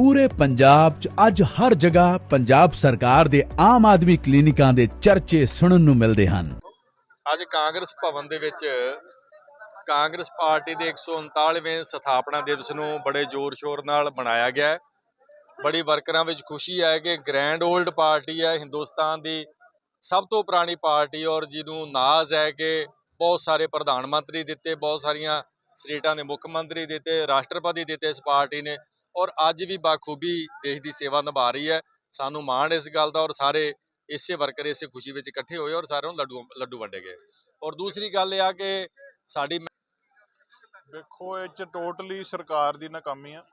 ਪੂਰੇ ਪੰਜਾਬ 'ਚ ਅੱਜ ਹਰ ਜਗ੍ਹਾ ਪੰਜਾਬ ਸਰਕਾਰ ਦੇ ਆਮ ਆਦਮੀ ਕਲੀਨਿਕਾਂ ਦੇ ਚਰਚੇ ਸੁਣਨ ਨੂੰ ਮਿਲਦੇ ਹਨ। ਅੱਜ ਕਾਂਗਰਸ ਭਵਨ ਦੇ ਵਿੱਚ ਕਾਂਗਰਸ ਪਾਰਟੀ ਦੇ 139ਵੇਂ ਸਥਾਪਨਾ ਦਿਵਸ ਨੂੰ ਬੜੇ ਜ਼ੋਰ-ਸ਼ੋਰ ਨਾਲ ਮਨਾਇਆ ਗਿਆ ਬੜੀ ਵਰਕਰਾਂ ਵਿੱਚ ਖੁਸ਼ੀ ਹੈ ਕਿ ਗ੍ਰੈਂਡ 올ਡ ਪਾਰਟੀ ਹੈ, ਹਿੰਦੁਸਤਾਨ ਦੀ ਸਭ ਤੋਂ ਪੁਰਾਣੀ ਪਾਰਟੀ ਔਰ ਜਿਹਨੂੰ ਨਾਜ਼ ਹੈ ਕਿ ਬਹੁਤ ਸਾਰੇ ਪ੍ਰਧਾਨ ਮੰਤਰੀ ਦਿੱਤੇ, ਬਹੁਤ ਸਾਰੀਆਂ ਸਟੇਟਾਂ ਦੇ ਮੁੱਖ ਮੰਤਰੀ ਦਿੱਤੇ, ਰਾਸ਼ਟਰਪਤੀ ਦਿੱਤੇ ਇਸ ਪਾਰਟੀ ਨੇ। ਔਰ ਅੱਜ ਵੀ ਬਾਖੂਬੀ ਦੇਸ਼ ਦੀ ਸੇਵਾ ਨਿਭਾ ਰਹੀ ਹੈ। ਸਾਨੂੰ ਮਾਣ ਇਸ ਗੱਲ ਦਾ ਔਰ ਸਾਰੇ ਇਸੇ ਵਰਕਰ ਇਸੇ ਖੁਸ਼ੀ ਵਿੱਚ ਇਕੱਠੇ ਹੋਏ ਔਰ ਸਾਰਿਆਂ ਨੂੰ ਲੱਡੂ ਲੱਡੂ ਵੰਡੇ ਗਏ। ਔਰ ਦੂਸਰੀ ਗੱਲ ਇਹ ਆ ਕਿ ਸਾਡੀ ਦੇਖੋ, ਇਹ ਚ ਟੋਟਲੀ ਸਰਕਾਰ ਦੀ ਨਾਕਾਮੀ ਆ।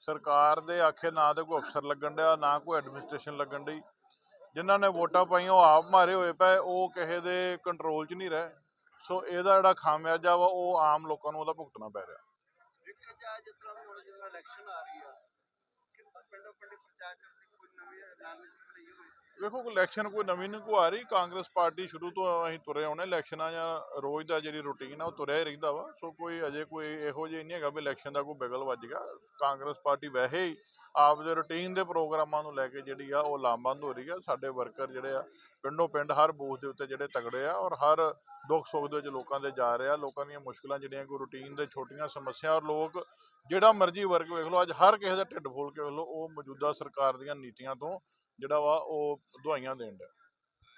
ਸਰਕਾਰ ਦੇ ਆਖੇ ਨਾ ਤੇ ਕੋਈ ਅਫਸਰ ਲੱਗਣ ਡਿਆ, ਨਾ ਕੋਈ ਐਡਮਿਨਿਸਟ੍ਰੇਸ਼ਨ ਲੱਗਣ ਡਈ। ਜਿਨ੍ਹਾਂ ਨੇ ਵੋਟਾਂ ਪਾਈਆਂ, ਉਹ ਆਪ ਮਾਰੇ ਹੋਏ ਪਏ, ਉਹ ਕਿਸੇ ਦੇ ਕੰਟਰੋਲ 'ਚ ਨਹੀਂ ਰਹੇ। ਸੋ ਇਹਦਾ ਜਿਹੜਾ ਖਾਮਿਆਜਾ ਵਾ, ਉਹ ਆਮ ਲੋਕਾਂ ਨੂੰ ਉਹਦਾ ਭੁਗਤਣਾ ਪੈ ਰਿਹਾ। ਦੇਖਿਆ ਜਾਏ ਜਿਸ ਤਰ੍ਹਾਂ ਹੁਣ ਜਦੋਂ ਇਲੈਕਸ਼ਨ ਆ ਰਹੀ ਆ ਕਿ ਪਿੰਡੋਂ ਪਿੰਡ ਪ੍ਰਚਾਰ ਕਰਨ ਕੋਈ ਨਵੀਂ ਰਣਨੀਤੀ ਬਣਾਈ ਹੋਵੇ? ਵੇਖੋ ਇਲੈਕਸ਼ਨ ਕੋਈ ਨਵੀਂ ਨਹੀਂ ਕੋਈ ਆ ਰਹੀ। ਕਾਂਗਰਸ ਪਾਰਟੀ ਸ਼ੁਰੂ ਤੋਂ ਅਸੀਂ ਤੁਰੇ ਆਉਣੇ। ਇਲੈਕਸ਼ਨਾਂ ਜਾਂ ਰੋਜ਼ ਦਾ ਜਿਹੜੀ ਰੁਟੀਨ ਆ, ਉਹ ਤੁਰਿਆ ਹੀ ਰਹਿੰਦਾ ਵਾ। ਸੋ ਕੋਈ ਅਜੇ ਕੋਈ ਇਹੋ ਜਿਹਾ ਨਹੀਂ ਹੈਗਾ ਵੀ ਇਲੈਕਸ਼ਨ ਦਾ ਕੋਈ ਬਗਲ ਵੱਜ ਗਿਆ। ਕਾਂਗਰਸ ਪਾਰਟੀ ਵੈਸੇ ਹੀ ਆਪਦੇ ਰੁਟੀਨ ਦੇ ਪ੍ਰੋਗਰਾਮਾਂ ਨੂੰ ਲੈ ਕੇ ਜਿਹੜੀ ਆ, ਉਹ ਲਾਮਬੰਦ ਹੋ ਰਹੀ ਆ। ਸਾਡੇ ਵਰਕਰ ਜਿਹੜੇ ਆ, ਪਿੰਡੋਂ ਪਿੰਡ ਹਰ ਬੂਥ ਦੇ ਉੱਤੇ ਜਿਹੜੇ ਤਗੜੇ ਆ ਔਰ ਹਰ ਦੁੱਖ ਸੁੱਖ ਦੇ ਵਿੱਚ ਲੋਕਾਂ ਦੇ ਜਾ ਰਿਹਾ, ਲੋਕਾਂ ਦੀਆਂ ਮੁਸ਼ਕਲਾਂ ਜਿਹੜੀਆਂ ਕੋਈ ਰੁਟੀਨ ਦੇ ਛੋਟੀਆਂ ਸਮੱਸਿਆ ਔਰ ਲੋਕ ਜਿਹੜਾ ਮਰਜ਼ੀ ਵਰਗ ਵੇਖ ਲਓ, ਅੱਜ ਹਰ ਕਿਸੇ ਦਾ ਢਿੱਡ ਫੋਲ ਕੇ ਵੇਖ ਲਓ, ਉਹ ਮੌਜੂਦਾ ਸਰਕਾਰ ਦੀਆਂ ਨੀਤੀਆਂ ਤੋਂ ਜਿਹੜਾ ਵਾ ਉਹ ਦਵਾਈਆਂ ਦੇਣ ਡਿਆ।